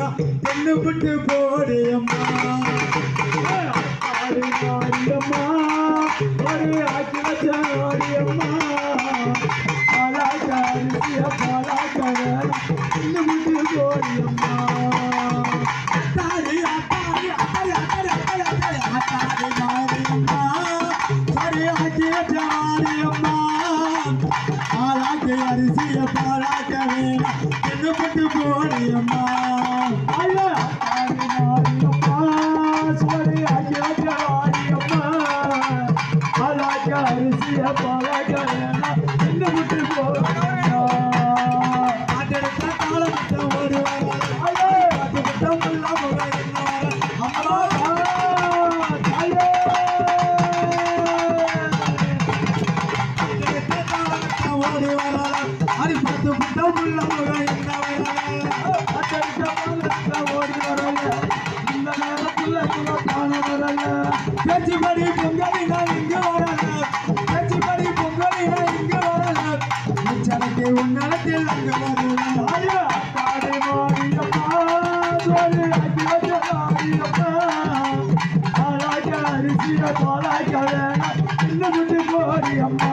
பொண்ணு விட்டு போடியம்மா ஆடியம்மா ஒரு ஆக்கி வச்ச ஓடியம்மா பாலாச்சாரிசிய பாலாச்சார பொண்ணு விட்டு போடியம்மா தாரியா தாரியா போடியம்மா அடி பத்து புத்தம் உள்ள முறை என்ன பேச்சுப்படி பொங்கலை நான் இங்கு வரலாம். பேச்சுப்படி பொங்கலை நான் இங்கு வரலாம். நிச்சயத்தை உன்னத்தில் அங்கு வரலாம் ஐயா பாடி மாறியப்பா சொல்லி அக்கி வச்ச மாறியப்பா ஆளாக்க அரிசிய பாலாக்க வேணாம் இன்னும் போறியம்மா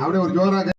அப்படியே ஒரு ஜோராக